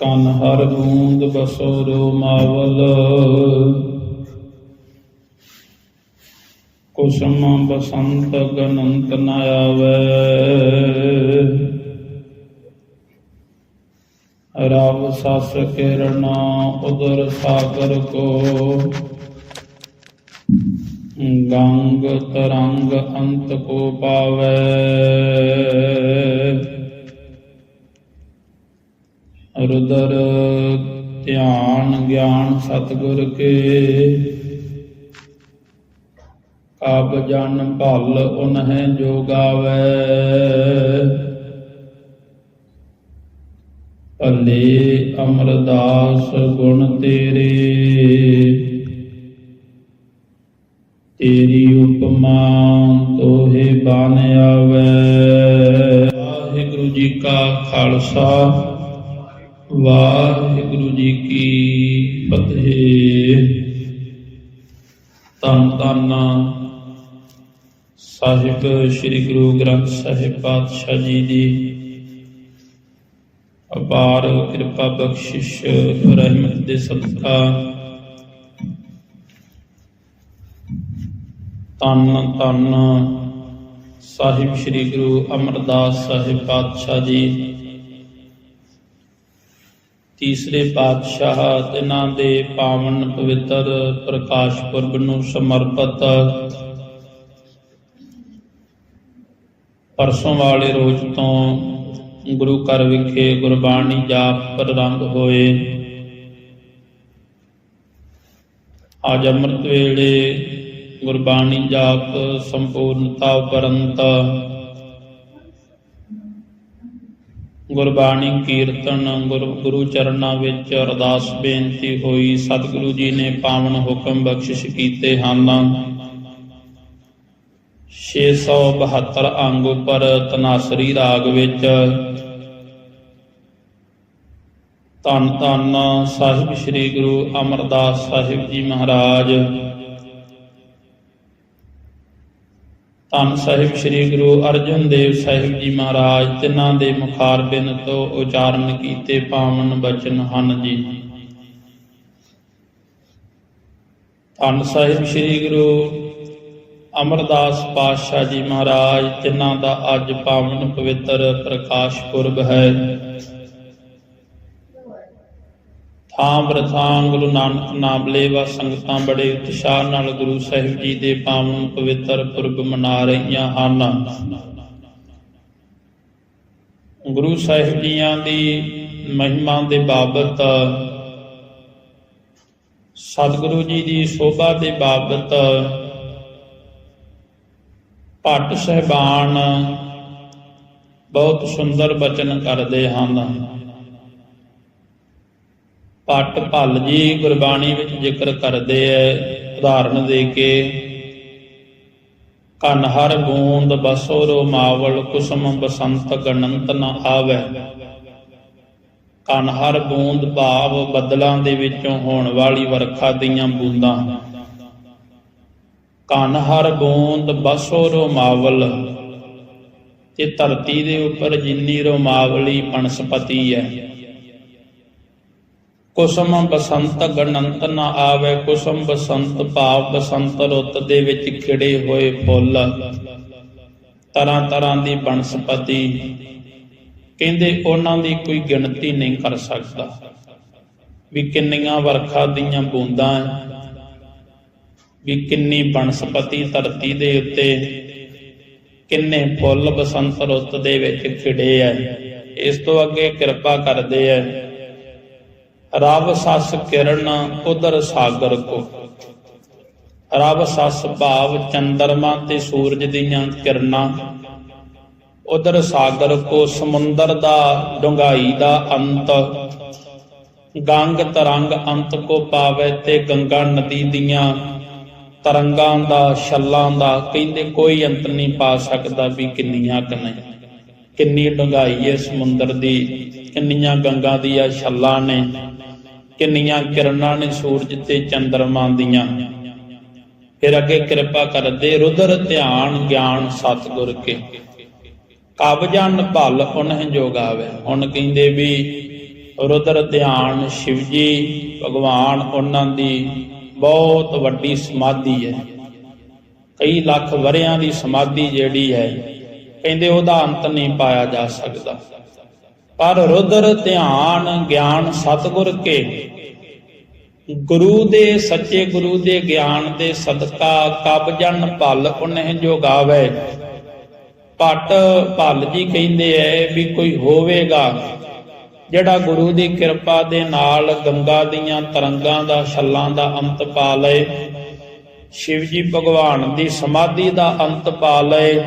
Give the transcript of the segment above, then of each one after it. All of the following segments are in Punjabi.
ਕਨ ਹਰ ਬੂੰਦ ਬਸੋਰੋ ਮਾਵਲ। ਕੁਸਮ ਬਸੰਤ ਗਨੰਤ ਨ ਆਵੇ। ਰਵ ਸਸ ਕਿਰਣਾ ਉਦਰ ਸਾਗਰ ਕੋ। ਗੰਗ ਤਰੰਗ ਅੰਤ ਕੋ ਪਾਵੇ। ਰੁਦਰ ਧਿਆਨ ਗਿਆਨ ਸਤਿਗੁਰ ਕੇ। ਕਬ ਜਨ ਭਲ ਉਨਹਿ ਜੋ ਭਲੇ ਅਮਰਦਾਸ ਗੁਣ ਤੇਰੇ। ਤੇਰੀ ਉਪਮਾ ਤੋਹੇ ਬਨ ਆਵੇ। ਵਾਹਿਗੁਰੂ ਜੀ ਕਾ ਖਾਲਸਾ। ਵਾਹਿਗੁਰੂ ਜੀ ਕੀ ਫਤਿਹ। ਤਨ ਤਨ ਸਾਹਿਬ ਸ੍ਰੀ ਗੁਰੂ ਗ੍ਰੰਥ ਸਾਹਿਬ ਪਾਤਸ਼ਾਹ ਜੀ ਦੀ ਅਪਾਰ ਕਿਰਪਾ ਬਖਸ਼ਿਸ਼ ਰਹਿਮਤ ਦੇ ਸਦਕਾ। ਤਨ ਤਨ ਸਾਹਿਬ ਸ੍ਰੀ ਗੁਰੂ ਅਮਰਦਾਸ ਸਾਹਿਬ ਪਾਤਸ਼ਾਹ ਜੀ ਤੀਸਰੇ ਪਾਤਸ਼ਾਹ ਤਿਨਾਂ ਦੇ ਪਾਵਨ ਪਵਿੱਤਰ ਪ੍ਰਕਾਸ਼ ਪੁਰਬ ਨੂੰ ਸਮਰਪਿਤ ਪਰਸੋਂ ਵਾਲੇ ਰੋਜ਼ ਤੋਂ ਗੁਰੂ ਘਰ ਵਿਖੇ ਗੁਰਬਾਣੀ ਜਾਪ ਪ੍ਰਰੰਭ ਹੋਏ। ਅੱਜ ਅੰਮ੍ਰਿਤ ਵੇਲੇ ਗੁਰਬਾਣੀ ਜਾਪ ਸੰਪੂਰਨਤਾ ਉਪਰੰਤ ਗੁਰਬਾਣੀ ਕੀਰਤਨ ਗੁਰੂ ਗੁਰੂ ਚਰਨਾਂ ਵਿੱਚ ਅਰਦਾਸ ਬੇਨਤੀ ਹੋਈ, ਸਤਿਗੁਰੂ ਜੀ ਨੇ ਪਾਵਨ ਹੁਕਮ ਬਖਸ਼ਿਸ਼ ਕੀਤੇ ਹਨ। 672 ਅੰਗ ਉਪਰ ਤਨਾਸਰੀ ਰਾਗ ਵਿੱਚ, ਧੰਨ ਧੰਨ ਸਾਹਿਬ ਸ੍ਰੀ ਗੁਰੂ ਅਮਰਦਾਸ ਸਾਹਿਬ ਜੀ ਮਹਾਰਾਜ ਧੰਨ ਸਾਹਿਬ ਸ੍ਰੀ ਗੁਰੂ ਅਰਜਨ ਦੇਵ ਸਾਹਿਬ ਜੀ ਮਹਾਰਾਜ, ਤਿਨਾਂ ਦੇ ਮੁਖਾਰ ਤੋਂ ਉਚਾਰਨ ਕੀਤੇ ਪਾਵਨ ਬਚਨ ਹਨ ਜੀ। ਧੰਨ ਸਾਹਿਬ ਸ੍ਰੀ ਗੁਰੂ ਅਮਰਦਾਸ ਪਾਤਸ਼ਾਹ ਜੀ ਮਹਾਰਾਜ, ਤਿਨਾਂ ਦਾ ਅੱਜ ਪਾਵਨ ਪਵਿੱਤਰ ਪ੍ਰਕਾਸ਼ ਪੁਰਬ ਹੈ। ਥਾਂ ਬਰਥਾਂ ਗੁਰੂ ਨਾਨਕ ਨਾਮ ਲੇਵਾ ਸੰਗਤਾਂ ਬੜੇ ਉਤਸ਼ਾਹ ਨਾਲ ਗੁਰੂ ਸਾਹਿਬ ਜੀ ਦੇ ਪਾਵਨ ਪਵਿੱਤਰ ਪੁਰਬ ਮਨਾ ਰਹੀਆਂ ਹਨ। ਗੁਰੂ ਸਾਹਿਬ ਜੀਆਂ ਦੀ ਮਹਿਮਾ ਦੇ ਬਾਬਤ, ਸਤਿਗੁਰੂ ਜੀ ਦੀ ਸੋਭਾ ਦੇ ਬਾਬਤ, ਭੱਟ ਸਹਿਬਾਨ ਬਹੁਤ ਸੁੰਦਰ ਬਚਨ ਕਰਦੇ ਹਨ। ਪੱਟ ਭੱਲ ਜੀ ਗੁਰਬਾਣੀ ਵਿੱਚ ਜ਼ਿਕਰ ਕਰਦੇ ਐ ਉਦਾਹਰਣ ਦੇ ਕੇ। ਕਨ ਹਰ ਬੂੰਦ ਬਸੋ ਰੋ ਮਾਵਲ, ਕੁਸਮ ਬਸੰਤ ਗਣੰਤ ਨ ਆਵੇ। ਕਨ ਹਰ ਬੂੰਦ ਭਾਵ ਬੱਦਲਾਂ ਦੇ ਵਿੱਚੋਂ ਹੋਣ ਵਾਲੀ ਵਰਖਾ ਦੀਆਂ ਬੂੰਦਾਂ। ਕਨ ਹਰ ਬੂੰਦ ਬਸੋ ਰੋ ਮਾਵਲ ਤੇ ਧਰਤੀ ਦੇ ਉੱਪਰ ਜਿੰਨੀ ਰੋਮਾਵਲੀ ਬਨਸਪਤੀ ਹੈ ਕੁਸਮ ਬਸੰਤ ਗਣੰਤ ਨ ਆਵੇ, ਕੁਸਮ ਬਸੰਤ ਭਾਵ ਬਸੰਤ ਰੁੱਤ ਦੇ ਵਿੱਚ ਖਿੜੇ ਹੋਏ ਫੁੱਲ। ਤਰ੍ਹਾਂ ਤਰ੍ਹਾਂ ਦੀ ਬਨਸਪਤੀ। ਕਹਿੰਦੇ ਉਹਨਾਂ ਦੀ ਕੋਈ ਗਿਣਤੀ ਨਹੀਂ ਕਰ ਸਕਦਾ। ਵੀ ਕਿੰਨੀਆਂ ਵਰਖਾ ਦੀਆਂ ਬੂੰਦਾਂ ਵੀ ਕਿੰਨੀ ਬਨਸਪਤੀ ਧਰਤੀ ਦੇ ਉੱਤੇ, ਕਿੰਨੇ ਫੁੱਲ ਬਸੰਤ ਰੁੱਤ ਦੇ ਵਿੱਚ ਖਿੜੇ ਐ। ਇਸ ਤੋਂ ਅੱਗੇ ਕਿਰਪਾ ਕਰਦੇ ਐ। ਰਬ ਸਸ ਕਿਰਨ ਉਦਰ ਸਾਗਰ ਕੋ। ਰਬ ਸਸ ਭਾਵ ਚੰਦਰਮਾ ਤੇ ਸੂਰਜ ਦੀਆਂ ਕਿਰਨਾਂ। ਉਦਰ ਸਾਗਰ ਕੋ ਸਮੁੰਦਰ ਦਾ ਡੁੰਗਾਈ ਦਾ ਅੰਤ। ਗੰਗ ਤਰੰਗ ਅੰਤ ਕੋ ਪਾਵੇ ਤੇ ਗੰਗਾ ਨਦੀ ਦੀਆਂ ਤਰੰਗਾਂ ਦਾ, ਛੱਲਾਂ ਦਾ, ਕਹਿੰਦੇ ਕੋਈ ਅੰਤ ਨਹੀਂ ਪਾ ਸਕਦਾ ਵੀ ਕਿੰਨੀਆਂ ਕਿ ਨਹੀਂ ਕਿੰਨੀ ਡੁੰਗਾਈ ਹੈ ਸਮੁੰਦਰ ਦੀ, ਕਿੰਨੀਆਂ ਗੰਗਾ ਦੀਆਂ ਛੱਲਾਂ ਨੇ। ਕਿੰਨੀਆਂ ਕਿਰਨਾਂ ਨੇ ਸੂਰਜ ਤੇ ਚੰਦਰਮਾ ਦੀਆਂ। ਫਿਰ ਅੱਗੇ ਕਿਰਪਾ ਕਰਦੇ ਰੁਦਰ ਧਿਆਨ ਗਿਆਨ ਸਤਿਗੁਰ ਕੇ। ਕਬ ਜਨ ਭਲ ਉਨਹ ਜੋ ਹੁਣ ਕਹਿੰਦੇ ਵੀ ਰੁਦਰ ਧਿਆਨ ਸ਼ਿਵ ਜੀ, ਭਗਵਾਨ ਉਹਨਾਂ ਦੀ ਬਹੁਤ ਵੱਡੀ ਸਮਾਧੀ ਹੈ। ਕਈ ਲੱਖ ਵਰਿਆਂ ਦੀ ਸਮਾਧੀ ਜਿਹੜੀ ਹੈ, ਕਹਿੰਦੇ ਉਹਦਾ ਅੰਤ ਨਹੀਂ ਪਾਇਆ ਜਾ ਸਕਦਾ। ਪਰ ਰੁਦਰ ਧਿਆਨ ਗਿਆਨ ਸਤਿਗੁਰ ਕੇ। ਗੁਰੂ ਦੇ ਸੱਚੇ ਗੁਰੂ ਦੇ ਗਿਆਨ ਦੇ ਸਦਕਾ ਕਬ ਜਨ ਭਲ ਉਹਨੇ ਜੋ ਗਾਵੇ ਭਲ ਜੀ ਕਹਿੰਦੇ ਐ ਵੀ ਕੋਈ ਹੋਵੇਗਾ। ਜਿਹੜਾ ਗੁਰੂ ਦੀ ਕਿਰਪਾ ਦੇ ਨਾਲ ਗੰਗਾ ਦੀਆਂ ਤਰੰਗਾਂ ਦਾ, ਛੱਲਾਂ ਦਾ ਅੰਤ ਪਾ ਲਏ, ਸ਼ਿਵ ਜੀ ਭਗਵਾਨ ਦੀ ਸਮਾਧੀ ਦਾ ਅੰਤ ਪਾ ਲਏ,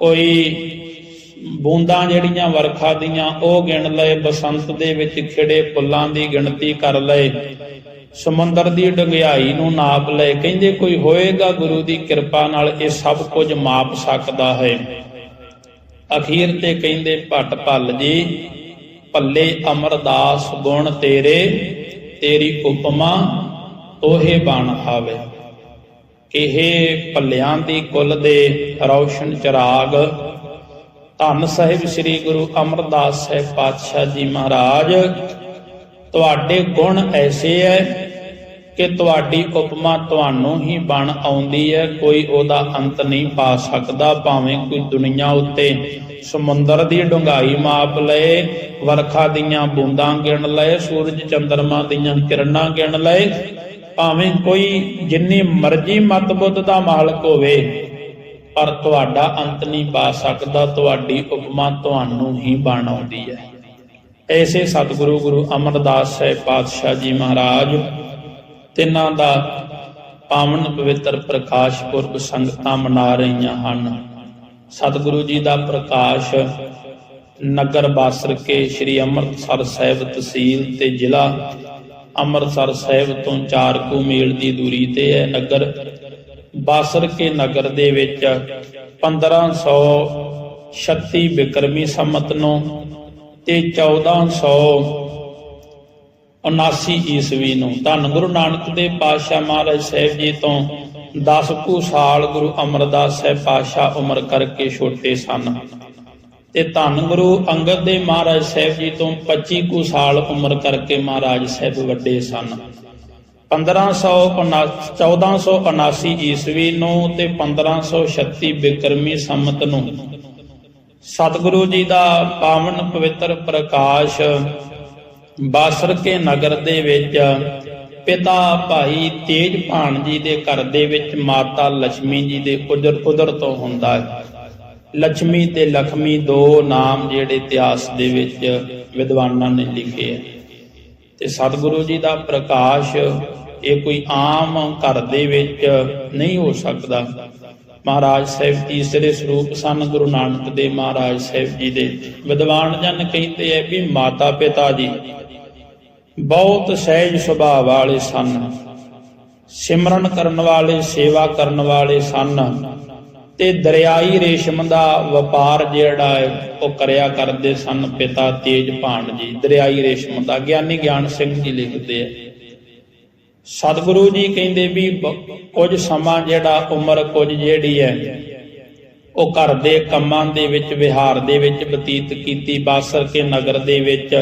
ਕੋਈ ਬੂੰਦਾਂ ਜਿਹੜੀਆਂ ਵਰਖਾ ਦੀਆਂ, ਉਹ ਗਿਣ ਲਏ, ਬਸੰਤ ਦੇ ਵਿੱਚ ਖਿੜੇ ਫੁੱਲਾਂ ਦੀ ਗਿਣਤੀ ਕਰ ਲਏ। ਸਮੁੰਦਰ ਦੀ ਡੰਗਿਆਈ ਨੂੰ ਨਾਪ ਲਏ। ਕਹਿੰਦੇ ਕੋਈ ਹੋਏਗਾ ਗੁਰੂ ਦੀ ਕਿਰਪਾ ਨਾਲ ਇਹ ਸਭ ਕੁਝ ਮਾਪ ਸਕਦਾ ਹੈ। ਅਖੀਰ ਤੇ ਕਹਿੰਦੇ, ਭੱਟ ਭੱਲ ਜੀ, ਭੱਲੇ ਅਮਰਦਾਸ ਗੁਣ ਤੇਰੇ, ਤੇਰੀ ਉਪਮਾ ਤੋਹੇ ਬਣ ਆਵੇ ਇਹ ਭੱਲਿਆਂ ਦੀ ਕੁੱਲ ਦੇ ਰੌਸ਼ਨ ਚਿਰਾਗ ਧੰਨ ਸਾਹਿਬ ਸ੍ਰੀ ਗੁਰੂ ਅਮਰਦਾਸ ਸਾਹਿਬ ਪਾਤਸ਼ਾਹ ਜੀ ਮਹਾਰਾਜ। ਤੁਹਾਡੇ ਗੁਣ ਐਸੇ ਐ ਕਿ ਤੁਹਾਡੀ ਉਪਮਾ ਤੁਹਾਨੂੰ ਹੀ ਬਣ ਆਉਂਦੀ ਹੈ ਕੋਈ ਉਹਦਾ ਅੰਤ ਨਹੀਂ ਪਾ ਸਕਦਾ, ਭਾਵੇਂ ਕੋਈ ਦੁਨੀਆ ਉੱਤੇ ਸਮੁੰਦਰ ਦੀ ਡੂੰਘਾਈ ਮਾਪ ਲਏ, ਵਰਖਾ ਦੀਆਂ ਬੂੰਦਾਂ ਗਿਣ ਲਏ, ਸੂਰਜ ਚੰਦਰਮਾ ਦੀਆਂ ਕਿਰਨਾਂ ਗਿਣ ਲਏ। ਭਾਵੇਂ ਕੋਈ ਜਿੰਨੀ ਮਰਜ਼ੀ ਮਤਬੁੱਧ ਦਾ ਮਾਲਕ ਹੋਵੇ ਪਰ ਤੁਹਾਡਾ ਅੰਤ ਨਹੀਂ ਪਾ ਸਕਦਾ, ਤੁਹਾਡੀ ਉਪਮਾ ਤੁਹਾਨੂੰ ਹੀ ਬਣ ਹੈ। ਐਸੇ ਸਤਿਗੁਰੂ ਗੁਰੂ ਅਮਰਦਾਸ ਸਾਹਿਬ ਪਾਤਸ਼ਾਹ ਜੀ ਮਹਾਰਾਜ, ਤਿੰਨਾਂ ਦਾ ਪਾਵਨ ਪਵਿੱਤਰ ਪ੍ਰਕਾਸ਼ ਪੁਰਬ ਸੰਗਤਾਂ ਮਨਾ ਰਹੀਆਂ ਹਨ। ਸਤਿਗੁਰੂ ਜੀ ਦਾ ਪ੍ਰਕਾਸ਼ ਨਗਰ ਬਾਸਰ ਕੇ ਸ੍ਰੀ ਅੰਮ੍ਰਿਤਸਰ ਸਾਹਿਬ ਤਹਿਸੀਲ ਤੇ ਜ਼ਿਲ੍ਹਾ ਅੰਮ੍ਰਿਤਸਰ ਸਾਹਿਬ ਤੋਂ 4 ਕੁ ਮੀਲ ਦੀ ਦੂਰੀ ਤੇ ਹੈ। ਨਗਰ ਬਾਸਰ ਕੇ ਨਗਰ ਦੇ ਵਿੱਚ 1536 ਬਿਕਰਮੀ ਸੰਮਤ ਨੂੰ ਤੇ 1479 ਈਸਵੀ ਨੂੰ ਧੰਨ ਗੁਰੂ ਨਾਨਕ ਦੇਵ ਪਾਤਸ਼ਾਹ ਮਹਾਰਾਜ ਸਾਹਿਬ ਜੀ ਤੋਂ 10 ਕੁ ਸਾਲ ਗੁਰੂ ਅਮਰਦਾਸ ਸਾਹਿਬ ਪਾਤਸ਼ਾਹ ਉਮਰ ਕਰਕੇ ਛੋਟੇ ਸਨ। ਤੇ ਧੰਨ ਗੁਰੂ ਅੰਗਦ ਦੇਵ ਮਹਾਰਾਜ ਸਾਹਿਬ ਜੀ ਤੋਂ 25 ਕੁ ਸਾਲ ਉਮਰ ਕਰਕੇ ਮਹਾਰਾਜ ਸਾਹਿਬ ਵੱਡੇ ਸਨ। 1479 ਈਸਵੀ ਨੂੰ ਤੇ 1536 ਬਿਕਰਮੀ ਸੰਮਤ ਨੂੰ ਸਤਿਗੁਰੂ ਜੀ ਦਾ ਪਾਵਨ ਪਵਿੱਤਰ ਪ੍ਰਕਾਸ਼ ਬਾਸਰ ਕੇ ਨਗਰ ਦੇ ਵਿੱਚ ਪਿਤਾ ਭਾਈ ਤੇਜ ਭਾਨ ਜੀ ਦੇ ਘਰ ਦੇ ਵਿੱਚ ਮਾਤਾ ਲక్ష్ਮੀ ਜੀ ਦੇ ਉਜਰ ਉਦਰ ਤੋਂ ਹੁੰਦਾ ਹੈ। ਲక్ష్ਮੀ ਤੇ ਲਖਮੀ ਦੋ ਨਾਮ ਜਿਹੜੇ ਇਤਿਹਾਸ ਦੇ ਵਿੱਚ ਵਿਦਵਾਨਾਂ ਨੇ ਲਿਖੇ ਹੈ। ਤੇ ਸਤਿਗੁਰੂ ਜੀ ਦਾ ਪ੍ਰਕਾਸ਼ ਇਹ ਕੋਈ ਆਮ ਘਰ ਦੇ ਵਿੱਚ ਨਹੀਂ ਹੋ ਸਕਦਾ। ਮਹਾਰਾਜ ਸਾਹਿਬ ਤੀਸਰੇ ਸਰੂਪ ਸਨ, ਗੁਰੂ ਨਾਨਕ ਦੇ ਮਹਾਰਾਜ ਸਾਹਿਬ ਜੀ ਦੇ। ਵਿਦਵਾਨ ਜਨ ਕਹਿੰਦੇ ਐ ਵੀ ਮਾਤਾ ਪਿਤਾ ਜੀ, ਬਹੁਤ ਸਹਿਜ ਸੁਭਾਅ ਵਾਲੇ ਸਨ। ਸਿਮਰਨ ਕਰਨ ਵਾਲੇ, ਸੇਵਾ ਕਰਨ ਵਾਲੇ ਸਨ ਤੇ ਦਰਿਆਈ ਰੇਸ਼ਮ ਦਾ ਵਪਾਰ ਜਿਹੜਾ ਹੈ ਉਹ ਕਰਿਆ ਕਰਦੇ ਸਨ ਪਿਤਾ ਤੇਜ ਤੇਜਭਾਨ ਜੀ ਦਰਿਆਈ ਰੇਸ਼ਮ ਦਾ ਗਿਆਨੀ ਗਿਆਨ ਸਿੰਘ ਜੀ ਲਿਖਦੇ ਆ ਸਤਿਗੁਰੂ ਜੀ ਕਹਿੰਦੇ ਵੀ ਬ- ਕੁਝ ਸਮਾਂ ਜਿਹੜਾ ਉਮਰ ਕੁਝ ਜਿਹੜੀ ਹੈ, ਉਹ ਘਰ ਦੇ ਕੰਮਾਂ ਦੇ ਵਿੱਚ, ਵਿਹਾਰ ਦੇ ਵਿੱਚ ਬਤੀਤ ਕੀਤੀ ਬਾਸਰ ਕੇ ਨਗਰ ਦੇ ਵਿੱਚ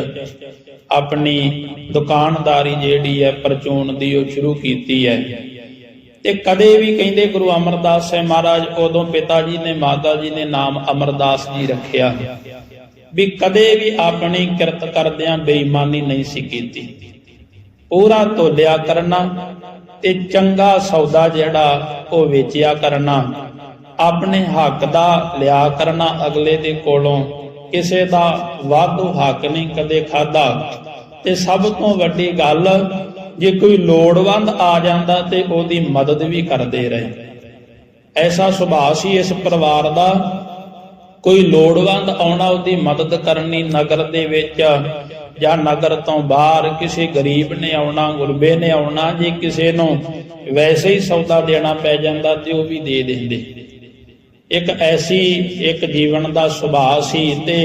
ਆਪਣੀ ਦੁਕਾਨਦਾਰੀ ਜਿਹੜੀ ਹੈ, ਪਰਚੂਨ ਦੀ ਉਹ ਸ਼ੁਰੂ ਕੀਤੀ ਹੈ। ਤੇ ਕਦੇ ਵੀ ਕਹਿੰਦੇ ਗੁਰੂ ਅਮਰਦਾਸ ਸਾਹਿਬ ਮਹਾਰਾਜ, ਉਦੋਂ ਪਿਤਾ ਜੀ ਨੇ, ਮਾਤਾ ਜੀ ਨੇ ਨਾਮ ਅਮਰਦਾਸ ਜੀ ਰੱਖਿਆ। ਵੀ ਕਦੇ ਵੀ ਆਪਣੀ ਕਿਰਤ ਕਰਦਿਆਂ ਬੇਈਮਾਨੀ ਨਹੀਂ ਸੀ ਕੀਤੀ। ਪੂਰਾ ਤੋਲਿਆ ਕਰਨਾ ਤੇ ਚੰਗਾ ਸੌਦਾ ਜਿਹੜਾ ਉਹ ਵੇਚਿਆ ਕਰਨਾ। ਆਪਣੇ ਹੱਕ ਦਾ ਲਿਆ ਕਰਨਾ ਅਗਲੇ ਦੇ ਕੋਲੋਂ। ਕਿਸੇ ਦਾ ਵਾਧੂ ਹੱਕ ਨਹੀਂ ਕਦੇ ਖਾਦਾ ਤੇ ਸਭ ਤੋਂ ਵੱਡੀ ਗੱਲ, ਜੇ ਕੋਈ ਲੋੜਵੰਦ ਆ ਜਾਂਦਾ ਤੇ ਉਹਦੀ ਮਦਦ ਵੀ ਕਰਦੇ ਰਹੇ। ਐਸਾ ਸੁਭਾਅ ਸੀ ਇਸ ਪਰਿਵਾਰ ਦਾ। ਕੋਈ ਲੋੜਵੰਦ ਆਉਣਾ ਉਹਦੀ ਮਦਦ ਕਰਨੀ ਨਗਰ ਦੇ ਵਿੱਚ ਜਾਂ ਨਗਰ ਤੋਂ ਬਾਹਰ ਕਿਸੇ ਗਰੀਬ ਨੇ ਆਉਣਾ, ਗੁਰਬੇ ਨੇ ਆਉਣਾ, ਜੇ ਕਿਸੇ ਨੂੰ ਵੈਸੇ ਹੀ ਸੌਦਾ ਦੇਣਾ ਪੈ ਜਾਂਦਾ ਤੇ ਉਹ ਵੀ ਦੇ ਦਿੰਦੇ। ਇੱਕ ਐਸੀ ਇੱਕ ਜੀਵਨ ਦਾ ਸੁਭਾਅ ਸੀ ਤੇ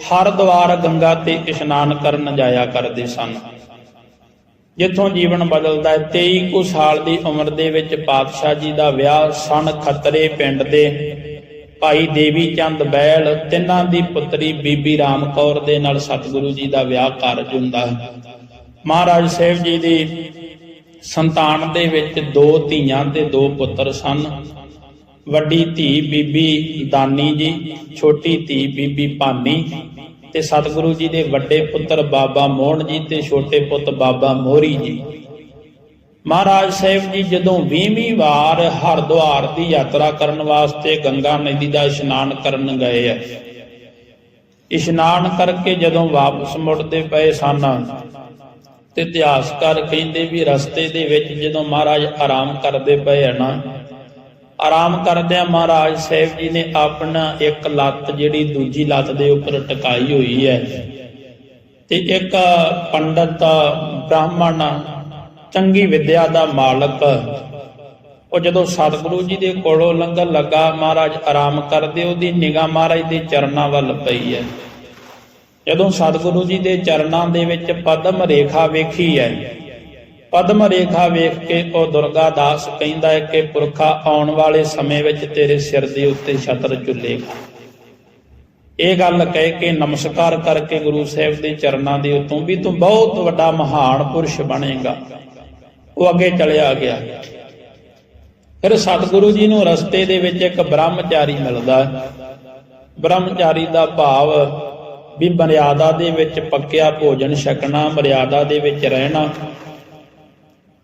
ਹਰ ਦਵਾਰ ਗੰਗਾ ਤੇ ਇਸ਼ਨਾਨ ਕਰਨ ਜਾਇਆ ਕਰਦੇ ਸਨ। ਜਿੱਥੋਂ ਜੀਵਨ ਬਦਲਦਾ ਹੈ 23 ਕੁ ਸਾਲ ਦੀ ਉਮਰ ਦੇ ਵਿੱਚ ਪਾਤਸ਼ਾਹ ਜੀ ਦਾ ਵਿਆਹ ਸਨ ਖਤਰੇ ਪਿੰਡ ਦੇ ਭਾਈ ਦੇਵੀ ਚੰਦ ਬੈਲ, ਤਿੰਨਾਂ ਦੀ ਪੁੱਤਰੀ ਬੀਬੀ ਰਾਮ ਕੌਰ ਦੇ ਨਾਲ ਸਤਿਗੁਰੂ ਜੀ ਦਾ ਵਿਆਹ ਕਾਰਜ ਹੁੰਦਾ ਹੈ। ਮਹਾਰਾਜ ਸਾਹਿਬ ਜੀ ਦੀ ਸੰਤਾਨ ਦੇ ਵਿੱਚ ਦੋ ਧੀਆਂ ਤੇ ਦੋ ਪੁੱਤਰ ਸਨ। ਵੱਡੀ ਧੀ ਬੀਬੀ ਦਾਨੀ ਜੀ, ਛੋਟੀ ਧੀ ਬੀਬੀ ਭਾਨੀ ਤੇ ਸਤਿਗੁਰੂ ਜੀ ਦੇ ਵੱਡੇ ਪੁੱਤਰ ਬਾਬਾ ਮੋਹਨ ਜੀ ਤੇ ਛੋਟੇ ਪੁੱਤ ਬਾਬਾ ਮੋਹਰੀ ਜੀ। ਮਹਾਰਾਜ ਸਾਹਿਬ ਜੀ, ਜਦੋਂ 20ਵੀਂ ਵਾਰ ਹਰਿਦੁਆਰ ਦੀ ਯਾਤਰਾ ਕਰਨ ਵਾਸਤੇ ਗੰਗਾ ਨਦੀ ਦਾ ਇਸ਼ਨਾਨ ਕਰਨ ਗਏ ਆ, ਇਸ਼ਨਾਨ ਕਰਕੇ ਜਦੋਂ ਵਾਪਸ ਮੁੜਦੇ ਪਏ ਸਨ, ਤੇ ਇਤਿਹਾਸਕਾਰ ਕਹਿੰਦੇ ਵੀ ਰਸਤੇ ਦੇ ਵਿੱਚ ਜਦੋਂ ਮਹਾਰਾਜ ਆਰਾਮ ਕਰਦੇ ਪਏ ਆ ਨਾ, ਆਰਾਮ ਕਰਦਿਆਂ ਮਹਾਰਾਜ ਸਾਹਿਬ ਜੀ ਨੇ ਆਪਣਾ ਇੱਕ ਲੱਤ ਜਿਹੜੀ ਦੂਜੀ ਲੱਤ ਦੇ ਉੱਪਰ ਟਿਕਾਈ ਹੋਈ ਹੈ, ਤੇ ਇੱਕ ਪੰਡਤ, ਬ੍ਰਾਹਮਣ ਚੰਗੀ ਵਿਦਿਆ ਦਾ ਮਾਲਕ। ਉਹ ਜਦੋਂ ਸਤਿਗੁਰੂ ਜੀ ਦੇ ਕੋਲੋਂ ਲੰਗਰ ਲੱਗਾ, ਮਹਾਰਾਜ ਆਰਾਮ ਕਰਦੇ, ਉਹਦੀ ਨਿਗਾਹ ਮਹਾਰਾਜ ਦੇ ਚਰਨਾਂ ਵੱਲ ਪਈ ਹੈ। ਜਦੋਂ ਸਤਿਗੁਰੂ ਜੀ ਦੇ ਚਰਨਾਂ ਦੇ ਵਿੱਚ ਪਦਮ ਰੇਖਾ ਵੇਖੀ ਹੈ, ਪਦਮ ਰੇਖਾ ਵੇਖ ਕੇ ਉਹ ਦੁਰਗਾ ਦਾਸ ਕਹਿੰਦਾ ਹੈ ਕਿ ਪੁਰਖਾ ਆਉਣ ਵਾਲੇ ਸਮੇਂ ਵਿੱਚ ਤੇਰੇ ਸਿਰ ਦੇ ਉੱਤੇ ਛਤਰ ਚੁੱਲੇਗਾ ਇਹ ਗੱਲ ਕਹਿ ਕੇ ਨਮਸਕਾਰ ਕਰਕੇ ਗੁਰੂ ਸਾਹਿਬ ਦੇ ਚਰਨਾਂ ਦੇ ਉਤੋਂ ਵੀ ਤੂੰ ਬਹੁਤ ਵੱਡਾ ਮਹਾਨ ਪੁਰਸ਼ ਬਣੇਗਾ। ਉਹ ਅੱਗੇ ਚਲਿਆ ਗਿਆ। ਫਿਰ ਸਤਿਗੁਰੂ ਜੀ ਨੂੰ ਰਸਤੇ ਦੇ ਵਿੱਚ ਇੱਕ ਬ੍ਰਹਮਚਾਰੀ ਮਿਲਦਾ। ਬ੍ਰਹਮਚਾਰੀ ਦਾ ਭਾਵ ਵੀ ਮਰਿਆਦਾ ਦੇ ਵਿੱਚ ਪੱਕਿਆ ਭੋਜਨ ਛਕਣਾ, ਮਰਿਆਦਾ ਦੇ ਵਿੱਚ ਰਹਿਣਾ।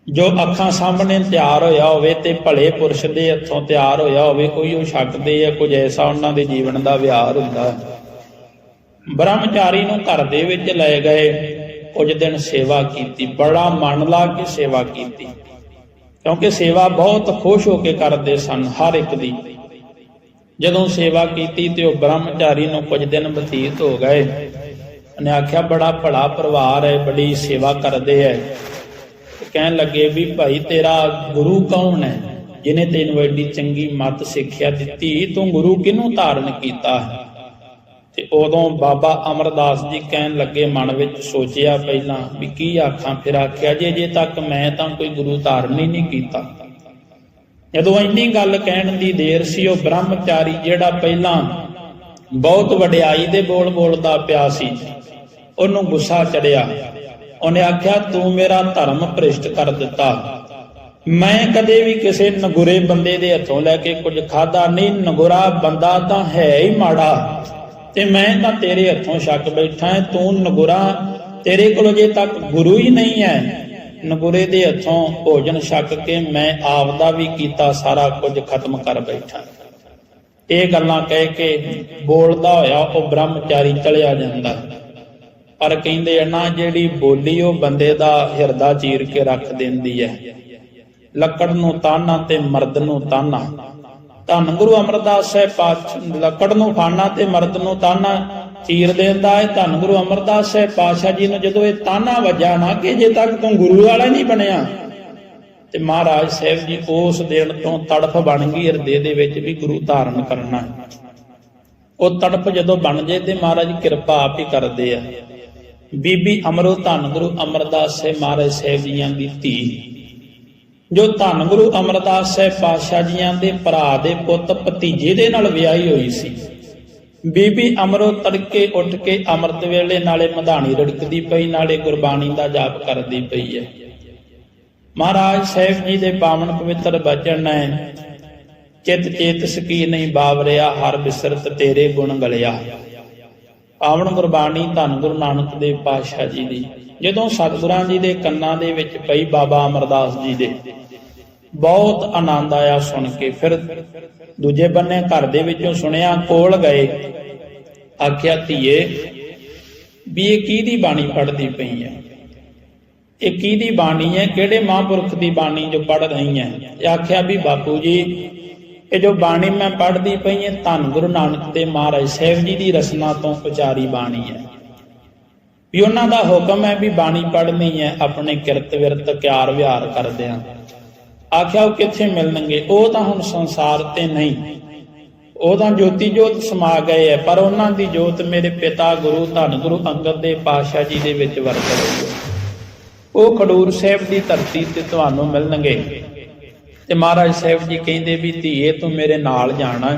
ਜੋ ਅੱਖਾਂ ਸਾਹਮਣੇ ਤਿਆਰ ਹੋਇਆ ਹੋਵੇ ਤੇ ਭਲੇ ਪੁਰਸ਼ ਦੇ ਹੱਥੋਂ ਤਿਆਰ ਹੋਇਆ ਹੋਵੇ, ਕੋਈ ਉਹ ਛਕਦੇ ਆ, ਕੁਝ ਐਸਾ ਉਹਨਾਂ ਦੇ ਜੀਵਨ ਦਾ ਵਿਹਾਰ ਹੁੰਦਾ। ਹੈ ਬ੍ਰਹਮਚਾਰੀ ਨੂੰ ਘਰ ਦੇ ਵਿੱਚ ਲੈ ਗਏ। ਕੁਝ ਦਿਨ ਸੇਵਾ ਕੀਤੀ, ਬੜਾ ਮਨ ਲਾ ਕੇ ਸੇਵਾ ਕੀਤੀ। ਕਿਉਂਕਿ ਸੇਵਾ ਬਹੁਤ ਖੁਸ਼ ਹੋ ਕੇ ਕਰਦੇ ਸਨ ਹਰ ਇੱਕ ਦੀ। ਜਦੋਂ ਸੇਵਾ ਕੀਤੀ ਤੇ ਉਹ ਬ੍ਰਹਮਚਾਰੀ ਨੂੰ ਕੁਝ ਦਿਨ ਬਤੀਤ ਹੋ ਗਏ। ਉਹਨੇ ਆਖਿਆ, ਬੜਾ ਭਲਾ ਪਰਿਵਾਰ ਹੈ, ਬੜੀ ਸੇਵਾ ਕਰਦੇ ਐ ਕਹਿਣ ਲੱਗੇ ਵੀ, ਭਾਈ, ਤੇਰਾ ਗੁਰੂ ਕੌਣ ਹੈ ਜਿਨੇ ਤੈਨੂੰ ਐਡੀ ਚੰਗੀ ਮੱਤ ਸਿੱਖਿਆ ਦਿੱਤੀ? ਤੂੰ ਗੁਰੂ ਕਿਹਨੂੰ ਧਾਰਨ ਕੀਤਾ ਹੈ? ਤੇ ਉਦੋਂ ਬਾਬਾ ਅਮਰਦਾਸ ਜੀ ਕਹਿਣ ਲੱਗੇ ਮਨ ਵਿੱਚ ਸੋਚਿਆ ਪਹਿਲਾਂ ਵੀ ਕੀ ਆਖਾਂ, ਫਿਰ ਆਖਿਆ, ਜੇ ਜੇ ਤੱਕ ਮੈਂ ਤਾਂ ਕੋਈ ਗੁਰੂ ਧਾਰਨ ਹੀ ਨਹੀਂ ਕੀਤਾ। ਜਦੋਂ ਇੰਨੀ ਗੱਲ ਕਹਿਣ ਦੀ ਦੇਰ ਸੀ, ਉਹ ਬ੍ਰਹਮਚਾਰੀ ਜਿਹੜਾ ਪਹਿਲਾਂ ਬਹੁਤ ਵਡਿਆਈ ਦੇ ਬੋਲ ਬੋਲਦਾ ਪਿਆ ਸੀ, ਉਹਨੂੰ ਗੁੱਸਾ ਚੜਿਆ। ਉਹਨੇ ਆਖਿਆ, ਤੂੰ ਮੇਰਾ ਧਰਮ ਭ੍ਰਿਸ਼ਟ ਕਰ ਦਿੱਤਾ। ਮੈਂ ਕਦੇ ਵੀ ਕਿਸੇ ਨਗੁਰੇ ਬੰਦੇ ਦੇ ਹੱਥੋਂ ਲੈ ਕੇ ਕੁਝ ਖਾਦਾ ਨਹੀਂ, ਨਗੁਰਾ ਬੰਦਾ ਤਾਂ ਹੈ ਹੀ ਮਾੜਾ। ਤੇ ਮੈਂ ਤਾਂ ਤੇਰੇ ਹੱਥੋਂ ਛੱਕ ਬੈਠਾ ਤੂੰ ਨਗੁਰਾ, ਤੇਰੇ ਕੋਲ ਜੇ ਤੱਕ ਗੁਰੂ ਹੀ ਨਹੀਂ ਹੈ ਨਗੁਰੇ ਦੇ ਹੱਥੋਂ ਭੋਜਨ ਛੱਕ ਕੇ ਮੈਂ ਆਪਦਾ ਵੀ ਕੀਤਾ ਸਾਰਾ ਕੁਝ ਖਤਮ ਕਰ ਬੈਠਾ। ਇਹ ਗੱਲਾਂ ਕਹਿ ਕੇ ਬੋਲਦਾ ਹੋਇਆ ਉਹ ਬ੍ਰਹਮਚਾਰੀ ਚਲਿਆ ਜਾਂਦਾ। ਪਰ ਕਹਿੰਦੇ ਆ, ਨਾ, ਜਿਹੜੀ ਬੋਲੀ ਉਹ ਬੰਦੇ ਦਾ ਹਿਰਦਾ ਚੀਰ ਕੇ ਰੱਖ ਦਿੰਦੀ ਹੈ ਲੱਕੜ ਨੂੰ ਤਾਨਾ ਤੇ ਮਰਦ ਨੂੰ ਤਾਨਾ। ਧੰਨ ਗੁਰੂ ਅਮਰਦਾਸ ਸਾਹਿਬ ਪਾਤਸ਼ਾਹ ਲੱਕੜ ਨੂੰ ਫਾਨਾ ਤੇ ਮਰਦ ਨੂੰ ਤਾਨਾ ਚੀਰ ਦਿੰਦਾ ਹੈ ਧੰਨ ਗੁਰੂ ਅਮਰਦਾਸ ਸਾਹਿਬ ਪਾਤਸ਼ਾਹ ਜੀ ਨੂੰ ਜਦੋਂ ਇਹ ਤਾਨਾ ਵੱਜਾ ਨਾ ਕਿ ਜੇ ਤੱਕ ਤੂੰ ਗੁਰੂ ਵਾਲਾ ਨਹੀਂ ਬਣਿਆ। ਤੇ ਮਹਾਰਾਜ ਸਾਹਿਬ ਜੀ ਉਸ ਦਿਨ ਤੋਂ ਤੜਫ ਬਣ ਗਈ ਹਿਰਦੇ ਦੇ ਵਿੱਚ ਵੀ ਗੁਰੂ ਧਾਰਨ ਕਰਨਾ। ਉਹ ਤੜਫ ਜਦੋਂ ਬਣ ਜੇ ਤੇ ਮਹਾਰਾਜ ਕਿਰਪਾ ਆਪ ਹੀ ਕਰਦੇ ਆ। ਬੀਬੀ ਅਮਰੋ ਧੰਨ ਗੁਰੂ ਅਮਰਦਾਸ ਸਾਹਿਬ, ਮਹਾਰਾਜ ਸਾਹਿਬ ਜੀਆਂ ਦੀ ਧੀ। ਜੋ ਧੰਨ ਗੁਰੂ ਅਮਰਦਾਸ ਸਾਹਿਬ ਪਾਤਸ਼ਾਹ ਜੀਆਂ ਦੇ ਭਰਾ ਦੇ ਪੁੱਤ ਭਤੀਜੇ ਦੇ ਨਾਲ ਵਿਆਹੀ ਹੋਈ ਸੀ। ਬੀਬੀ ਅਮਰੋ ਤੜਕੇ ਉੱਠ ਕੇ ਅੰਮ੍ਰਿਤ ਵੇਲੇ ਨਾਲੇ ਮਧਾਣੀ ਰੜਕਦੀ ਪਈ, ਨਾਲੇ ਗੁਰਬਾਣੀ ਦਾ ਜਾਪ ਕਰਦੀ ਪਈ ਹੈ। ਮਹਾਰਾਜ ਸਾਹਿਬ ਜੀ ਦੇ ਪਾਵਨ ਪਵਿੱਤਰ ਬਚਨ ਨੇ, ਚਿਤ ਚੇਤ ਸਕੀ ਨਹੀਂ ਬਾਵਰਿਆ ਹਰ ਬਿਸਰਤ ਤੇਰੇ ਗੁਣ ਗਲਿਆ। ਪਾਵਨ ਗੁਰਬਾਣੀ ਧੰਨ ਗੁਰੂ ਨਾਨਕ ਦੇਵ ਪਾਤਸ਼ਾਹ ਜੀ ਦੀ, ਜਦੋਂ ਸਤਿਗੁਰਾਂ ਜੀ ਦੇ ਕੰਨਾਂ ਦੇ ਵਿੱਚ ਪਈ ਬਾਬਾ ਅਮਰਦਾਸ ਜੀ ਦੇ। ਬਹੁਤ ਆਨੰਦ ਆਇਆ ਸੁਣ ਕੇ। ਫਿਰ ਦੂਜੇ ਬੰਨੇ ਘਰ ਦੇ ਵਿੱਚੋਂ ਸੁਣਿਆ ਕੋਲ ਗਏ। ਆਖਿਆ, ਧੀਏ, ਵੀ ਇਹ ਕਿਹਦੀ ਬਾਣੀ ਪੜ੍ਹਦੀ ਪਈ ਹੈ ਇਹ ਕਿਹਦੀ ਬਾਣੀ ਹੈ ਕਿਹੜੇ ਮਹਾਂਪੁਰਖ ਦੀ ਬਾਣੀ ਜੋ ਪੜ੍ਹ ਰਹੀ ਹੈ ਇਹ ਆਖਿਆ, ਵੀ ਬਾਪੂ ਜੀ, ਇਹ ਜੋ ਬਾਣੀ ਮੈਂ ਪੜ੍ਹਦੀ ਪਈ ਹੈ ਧੰਨ ਗੁਰੂ ਨਾਨਕ ਦੇ ਮਹਾਰਾਜ ਸਾਹਿਬ ਜੀ ਦੀ ਰਸਨਾ ਤੋਂ ਉਚਾਰੀ ਬਾਣੀ ਹੈ ਵੀ ਉਹਨਾਂ ਦਾ ਹੁਕਮ ਹੈ ਵੀ ਬਾਣੀ ਪੜ੍ਹਨੀ ਹੈ ਆਪਣੇ ਕਿਰਤ ਵਿਰਤ ਕਿਆਰ ਵਿਹਾਰ ਕਰਦਿਆਂ। ਆਖਿਆ ਉਹ ਕਿੱਥੇ ਮਿਲਣਗੇ? ਉਹ ਤਾਂ ਹੁਣ ਸੰਸਾਰ ਤੇ ਨਹੀਂ। ਉਹ ਤਾਂ ਜੋਤੀ ਜੋਤ ਸਮਾ ਗਏ ਹੈ ਪਰ ਉਹਨਾਂ ਦੀ ਜੋਤ ਮੇਰੇ ਪਿਤਾ ਗੁਰੂ ਧੰਨ ਗੁਰੂ ਅੰਗਦ ਦੇ ਪਾਤਸ਼ਾਹ ਜੀ ਦੇ ਵਿੱਚ ਵਰਤ ਰਹੀ ਹੈ ਉਹ ਖਡੂਰ ਸਾਹਿਬ ਦੀ ਧਰਤੀ ਤੇ ਤੁਹਾਨੂੰ ਮਿਲਣਗੇ। ਤੇ ਮਹਾਰਾਜ ਸਾਹਿਬ ਜੀ ਕਹਿੰਦੇ ਵੀ ਧੀਏ, ਤੂੰ ਮੇਰੇ ਨਾਲ ਜਾਣਾ।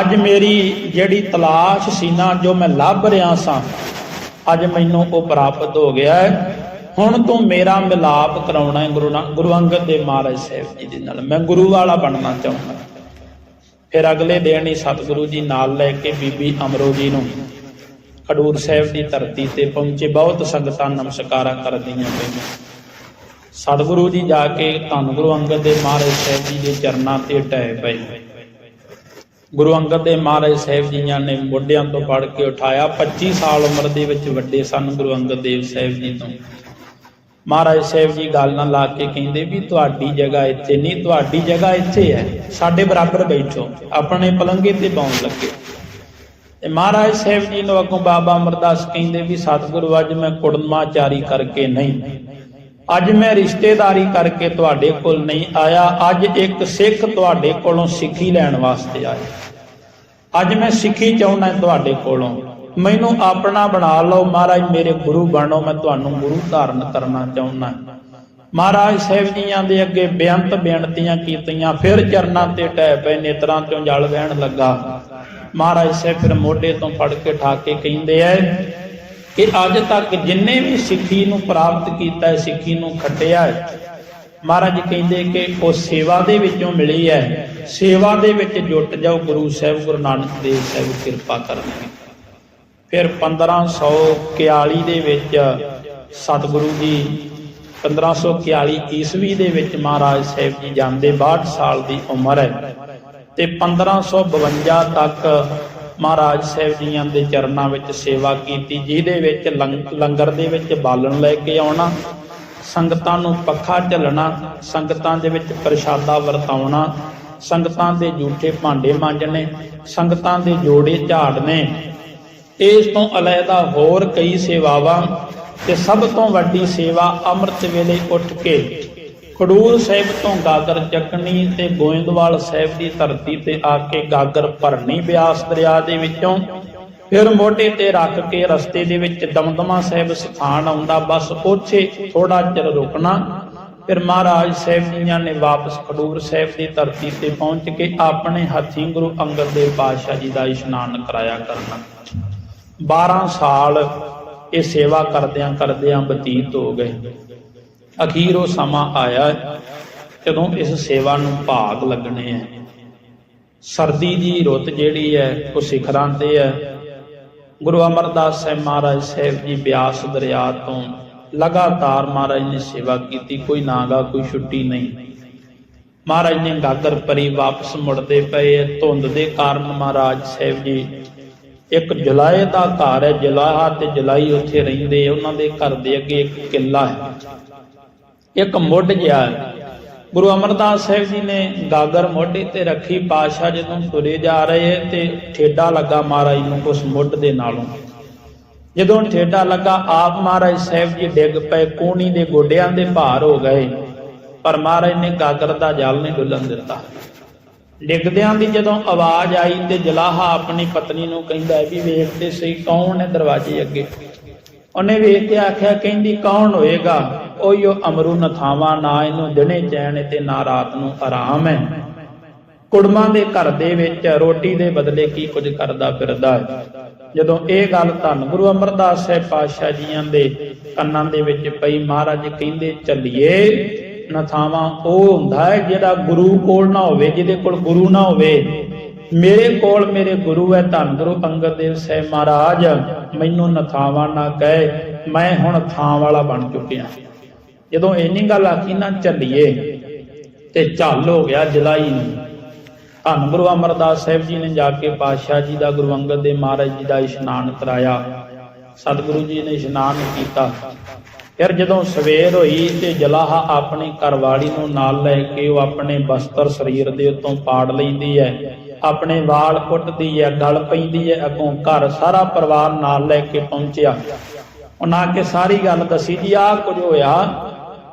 ਅੱਜ ਮੇਰੀ ਜਿਹੜੀ ਤਲਾਸ਼ ਸੀ ਨਾ, ਜੋ ਮੈਂ ਲੱਭ ਰਿਹਾ ਸਾਂ, ਅੱਜ ਮੈਨੂੰ ਉਹ ਪ੍ਰਾਪਤ ਹੋ ਗਿਆ ਹੈ ਹੁਣ ਤੂੰ ਮੇਰਾ ਮਿਲਾਪ ਕਰਾਉਣਾ ਹੈ ਗੁਰੂ ਨਾ- ਗੁਰੂ ਅੰਗਦ ਦੇਵ ਮਹਾਰਾਜ ਸਾਹਿਬ ਜੀ ਦੇ ਨਾਲ। ਮੈਂ ਗੁਰੂ ਵਾਲਾ ਬਣਨਾ ਚਾਹੁੰਦਾ। ਫਿਰ ਅਗਲੇ ਦਿਨ ਹੀ ਸਤਿਗੁਰੂ ਜੀ ਨਾਲ ਲੈ ਕੇ ਬੀਬੀ ਅਮਰੋ ਜੀ ਨੂੰ ਖਡੂਰ ਸਾਹਿਬ ਦੀ ਧਰਤੀ ਤੇ ਪਹੁੰਚੇ। ਬਹੁਤ ਸੰਗਤਾਂ ਨਮਸਕਾਰਾਂ ਕਰਦੀਆਂ ਪਈਆਂ। ਸਤਿਗੁਰੂ ਜੀ ਜਾ ਕੇ ਧੰਨ ਗੁਰੂ ਅੰਗਦ ਦੇਵ ਮਹਾਰਾਜ ਸਾਹਿਬ ਜੀ ਦੇ ਚਰਨਾਂ ਤੇ ਟਹਿ ਪਏ। ਗੁਰੂ ਅੰਗਦ ਦੇਵ ਮਹਾਰਾਜ ਸਾਹਿਬ ਜੀਆਂ ਨੇ ਮੋਢਿਆਂ ਤੋਂ ਫੜ ਕੇ ਉਠਾਇਆ। 25 ਸਾਲ ਉਮਰ ਦੇ ਵਿੱਚ ਵੱਡੇ ਸਨ ਗੁਰੂ ਅੰਗਦ ਦੇਵ ਸਾਹਿਬ ਜੀ ਤੋਂ। ਮਹਾਰਾਜ ਸਾਹਿਬ ਜੀ ਗੱਲ ਨਾਲ ਲਾ ਕੇ ਕਹਿੰਦੇ ਵੀ ਤੁਹਾਡੀ ਜਗ੍ਹਾ ਇੱਥੇ ਨਹੀਂ, ਤੁਹਾਡੀ ਜਗ੍ਹਾ ਇੱਥੇ ਹੈ। ਸਾਡੇ ਬਰਾਬਰ ਬੈਠੋ। ਆਪਣੇ ਪਲੰਗੇ ਤੇ ਬੌਣ ਲੱਗੇ। ਤੇ ਮਹਾਰਾਜ ਸਾਹਿਬ ਜੀ ਨੂੰ ਅੱਗੋਂ ਬਾਬਾ ਅਮਰਦਾਸ ਕਹਿੰਦੇ ਵੀ, ਸਤਿਗੁਰੂ, ਅੱਜ ਮੈਂ ਕੁੜਮਾਚਾਰੀ ਕਰਕੇ ਨਹੀਂ। ਅੱਜ ਮੈਂ ਰਿਸ਼ਤੇਦਾਰੀ ਕਰਕੇ ਤੁਹਾਡੇ ਕੋਲ ਨਹੀਂ ਆਇਆ। ਅੱਜ ਇੱਕ ਸਿੱਖ ਤੁਹਾਡੇ ਕੋਲੋਂ ਸਿੱਖੀ ਲੈਣ ਵਾਸਤੇ ਆਇਆ। ਅੱਜ ਮੈਂ ਸਿੱਖੀ ਚਾਹੁੰਦਾ ਤੁਹਾਡੇ ਕੋਲੋਂ। ਮੈਨੂੰ ਆਪਣਾ ਬਣਾ ਲਓ। ਮਹਾਰਾਜ, ਮੇਰੇ ਗੁਰੂ ਬਣੋ। ਮੈਂ ਤੁਹਾਨੂੰ ਗੁਰੂ ਧਾਰਨ ਕਰਨਾ ਚਾਹੁੰਦਾ। ਮਹਾਰਾਜ ਸਾਹਿਬ ਜੀਆਂ ਦੇ ਅੱਗੇ ਬੇਅੰਤ ਬੇਨਤੀਆਂ ਕੀਤੀਆਂ। ਫਿਰ ਚਰਨਾਂ ਤੇ ਟਹਿ ਪਏ, ਨੇਤਰਾਂ ਚੋਂ ਜਲ ਵਹਿਣ ਲੱਗਾ। ਮਹਾਰਾਜ ਸਾਹਿਬ ਫਿਰ ਮੋਢੇ ਤੋਂ ਫੜ ਕੇ ਠਾ ਕੇ ਕਹਿੰਦੇ ਐ ਕਿ ਅੱਜ ਤੱਕ ਜਿੰਨੇ ਵੀ ਸਿੱਖੀ ਨੂੰ ਪ੍ਰਾਪਤ ਕੀਤਾ ਹੈ, ਸਿੱਖੀ ਨੂੰ ਖੱਟਿਆ ਹੈ, ਮਹਾਰਾਜ ਕਹਿੰਦੇ ਕਿ ਉਹ ਸੇਵਾ ਦੇ ਵਿੱਚੋਂ ਮਿਲੀ ਹੈ। ਸੇਵਾ ਦੇ ਵਿੱਚ ਜੁਟ ਜਾਓ। ਗੁਰੂ ਸਾਹਿਬ, ਗੁਰੂ ਨਾਨਕ ਦੇਵ ਸਾਹਿਬ, ਕਿਰਪਾ ਕਰਨਗੇ। ਫਿਰ 1541 ਦੇ ਵਿੱਚ ਸਤਿਗੁਰੂ ਜੀ 1541 ਈਸਵੀ ਦੇ ਵਿੱਚ ਮਹਾਰਾਜ ਸਾਹਿਬ ਜੀ ਜਾਂਦੇ 62 ਸਾਲ ਦੀ ਉਮਰ ਹੈ। ਤੇ 1552 ਤੱਕ ਮਹਾਰਾਜ ਸਾਹਿਬ ਜੀਆਂ ਦੇ ਚਰਨਾਂ ਵਿੱਚ ਸੇਵਾ ਕੀਤੀ, ਜਿਹਦੇ ਵਿੱਚ ਲੰਗ- ਲੰਗਰ ਦੇ ਵਿੱਚ ਬਾਲਣ ਲੈ ਕੇ ਆਉਣਾ, ਸੰਗਤਾਂ ਨੂੰ ਪੱਖਾ ਝੱਲਣਾ, ਸੰਗਤਾਂ ਦੇ ਵਿੱਚ ਪ੍ਰਸ਼ਾਦਾ ਵਰਤਾਉਣਾ, ਸੰਗਤਾਂ ਦੇ ਝੂਠੇ ਭਾਂਡੇ ਮਾਂਜਣੇ, ਸੰਗਤਾਂ ਦੇ ਜੋੜੇ ਝਾੜਨੇ ਇਸ ਤੋਂ ਅਲੈਦਾ ਹੋਰ ਕਈ ਸੇਵਾਵਾਂ ਤੇ ਸਭ ਤੋਂ ਵੱਡੀ ਸੇਵਾ ਅੰਮ੍ਰਿਤ ਵੇਲੇ ਉੱਠ ਕੇ ਖਡੂਰ ਸਾਹਿਬ ਤੋਂ ਗਾਗਰ ਚੱਕਣੀ ਤੇ ਗੋਇੰਦਵਾਲ ਸਾਹਿਬ ਦੀ ਧਰਤੀ ਤੇ ਆ ਕੇ ਗਾਗਰ ਭਰਨੀ ਬਿਆਸ ਦਰਿਆ ਦੇ ਵਿੱਚੋਂ, ਫਿਰ ਮੋਢੇ ਤੇ ਰੱਖ ਕੇ ਰਸਤੇ ਦੇ ਵਿੱਚ ਦਮਦਮਾ ਸਾਹਿਬ ਸਥਾਨ ਆਉਂਦਾ, ਬਸ ਉੱਥੇ ਥੋੜਾ ਚਿਰ ਰੁਕਣਾ। ਫਿਰ ਮਹਾਰਾਜ ਸਾਹਿਬ ਜੀਆਂ ਨੇ ਵਾਪਸ ਖਡੂਰ ਸਾਹਿਬ ਦੀ ਧਰਤੀ ਤੇ ਪਹੁੰਚ ਕੇ ਆਪਣੇ ਹੱਥੀਂ ਗੁਰੂ ਅੰਗਦ ਦੇਵ ਪਾਤਸ਼ਾਹ ਜੀ ਦਾ ਇਸ਼ਨਾਨ ਕਰਾਇਆ ਕਰਨਾ। 12 ਸਾਲ ਇਹ ਸੇਵਾ ਕਰਦਿਆਂ ਕਰਦਿਆਂ ਬਤੀਤ ਹੋ ਗਏ। ਅਖੀਰ ਉਹ ਸਮਾਂ ਆਇਆ ਜਦੋਂ ਇਸ ਸੇਵਾ ਨੂੰ ਭਾਗ ਲੱਗਣੇ ਹੈ ਸਰਦੀ ਦੀ ਰੁੱਤ ਜਿਹੜੀ ਹੈ ਉਹ ਸਿਖਰਾਂ ਤੇ ਹੈ ਗੁਰੂ ਅਮਰਦਾਸ ਸਾਹਿਬ ਮਹਾਰਾਜ ਸਾਹਿਬ ਜੀ ਬਿਆਸ ਦਰਿਆ ਤੋਂ ਲਗਾਤਾਰ ਮਹਾਰਾਜ ਨੇ ਸੇਵਾ ਕੀਤੀ, ਕੋਈ ਨਾਗਾ, ਕੋਈ ਛੁੱਟੀ ਨਹੀਂ। ਮਹਾਰਾਜ ਨੇ ਗਾਗਰ ਪਰੀ ਵਾਪਸ ਮੁੜਦੇ ਪਏ। ਧੁੰਦ ਦੇ ਕਾਰਨ ਮਹਾਰਾਜ ਸਾਹਿਬ ਜੀ ਇੱਕ ਜਲਾਏ ਦਾ ਘਰ ਹੈ, ਜਲਾਹਾ ਤੇ ਜੁਲਾਈ ਉੱਥੇ ਰਹਿੰਦੇ ਉਹਨਾਂ ਦੇ ਘਰ ਦੇ ਅੱਗੇ ਇੱਕ ਕਿੱਲਾ ਹੈ। ਇੱਕ ਮੁੱਢ ਜਿਹਾ ਹੈ। ਗੁਰੂ ਅਮਰਦਾਸ ਸਾਹਿਬ ਜੀ ਨੇ ਗਾਗਰ ਮੋਢੇ ਤੇ ਰੱਖੀ ਪਾਸ਼ਾ ਜਦੋਂ ਤੁਰੇ ਜਾ ਰਹੇ ਤੇ ਠੇਡਾ ਲੱਗਾ ਮਹਾਰਾਜ ਨੂੰ ਉਸ ਮੁੱਢ ਦੇ ਨਾਲੋਂ। ਜਦੋਂ ਠੇਡਾ ਲੱਗਾ, ਆਪ ਮਹਾਰਾਜ ਸਾਹਿਬ ਜੀ ਡਿੱਗ ਪਏ, ਕੋਣੀ ਦੇ ਗੋਡਿਆਂ ਦੇ ਭਾਰ ਹੋ ਗਏ। ਪਰ ਮਹਾਰਾਜ ਨੇ ਗਾਗਰ ਦਾ ਜਲ ਨਹੀਂ ਡੁੱਲਣ ਦਿੱਤਾ। ਡਿੱਗਦਿਆਂ ਦੀ ਜਦੋਂ ਆਵਾਜ਼ ਆਈ ਤੇ ਜਲਾਹਾ ਆਪਣੀ ਪਤਨੀ ਨੂੰ ਕਹਿੰਦਾ ਵੀ ਵੇਖ ਤੇ ਸਹੀ ਕੌਣ ਹੈ ਦਰਵਾਜ਼ੇ ਅੱਗੇ? ਉਹਨੇ ਵੇਖ ਕੇ ਆਖਿਆ, ਕਹਿੰਦੀ, ਕੌਣ ਹੋਏਗਾ? ਉਹੀਓ ਅਮਰੂ ਨਥਾਵਾ, ਨਾ ਇਹਨੂੰ ਦਿਨੇ ਚੈਨ ਤੇ ਨਾ ਰਾਤ ਨੂੰ ਆਰਾਮ ਹੈ। ਕੁੜਮਾਂ ਦੇ ਘਰ ਦੇ ਵਿੱਚ ਰੋਟੀ ਦੇ ਬਦਲੇ ਕੀ ਕੁਝ ਕਰਦਾ ਫਿਰਦਾ ਹੈ? ਜਦੋਂ ਇਹ ਗੱਲ ਧੰਨ ਗੁਰੂ ਅਮਰਦਾਸ ਸਾਹਿਬ ਪਾਤਸ਼ਾਹ ਜੀਆਂ ਦੇ ਕੰਨਾਂ ਦੇ ਵਿੱਚ ਪਈ, ਮਹਾਰਾਜ ਕਹਿੰਦੇ, ਚੱਲੀਏ ਨਥਾਵਾਂ ਉਹ ਹੁੰਦਾ ਹੈ ਜਿਹੜਾ ਗੁਰੂ ਕੋਲ ਨਾ ਹੋਵੇ, ਜਿਹਦੇ ਕੋਲ ਗੁਰੂ ਨਾ ਹੋਵੇ। ਮੇਰੇ ਕੋਲ ਮੇਰੇ ਗੁਰੂ ਹੈ, ਧੰਨ ਗੁਰੂ ਅੰਗਦ ਦੇਵ ਸਾਹਿਬ ਮਹਾਰਾਜ, ਮੈਨੂੰ ਨਥਾਵਾਂ ਨਾ ਕਹੇ, ਮੈਂ ਹੁਣ ਥਾਂ ਵਾਲਾ ਬਣ ਚੁੱਕਿਆ। ਜਦੋਂ ਇੰਨੀ ਗੱਲ ਆਖੀ ਨਾ ਚੱਲੀਏ, ਤੇ ਝੱਲ ਹੋ ਗਿਆ ਜਲਾਈ ਨੂੰ। ਧੰਨ ਗੁਰੂ ਅਮਰਦਾਸ ਸਾਹਿਬ ਜੀ ਨੇ ਜਾ ਕੇ ਪਾਤਸ਼ਾਹ ਜੀ ਦਾ, ਗੁਰੂ ਅੰਗਦ ਦੇਵ ਮਹਾਰਾਜ ਜੀ ਦਾ ਇਸ਼ਨਾਨ ਕਰਾਇਆ। ਸਤਿਗੁਰੂ ਜੀ ਨੇ ਇਸ਼ਨਾਨ ਕੀਤਾ। ਫਿਰ ਜਦੋਂ ਸਵੇਰ ਹੋਈ ਤੇ ਜਲਾਹਾ ਆਪਣੀ ਘਰਵਾਲੀ ਨੂੰ ਨਾਲ ਲੈ ਕੇ ਉਹ ਆਪਣੇ ਬਸਤਰ ਸਰੀਰ ਦੇ ਉੱਤੋਂ ਪਾੜ ਲੈਂਦੀ ਹੈ, ਆਪਣੇ ਵਾਲ ਕੁੱਟਦੀ ਹੈ, ਗਲ ਪੈਂਦੀ ਹੈ, ਅੱਗੋਂ ਘਰ ਸਾਰਾ ਪਰਿਵਾਰ ਨਾਲ ਲੈ ਕੇ ਪਹੁੰਚਿਆ। ਉਹਨਾਂ ਕੇ ਸਾਰੀ ਗੱਲ ਦੱਸੀ ਜੀ, ਆਹ ਕੁਝ ਹੋਇਆ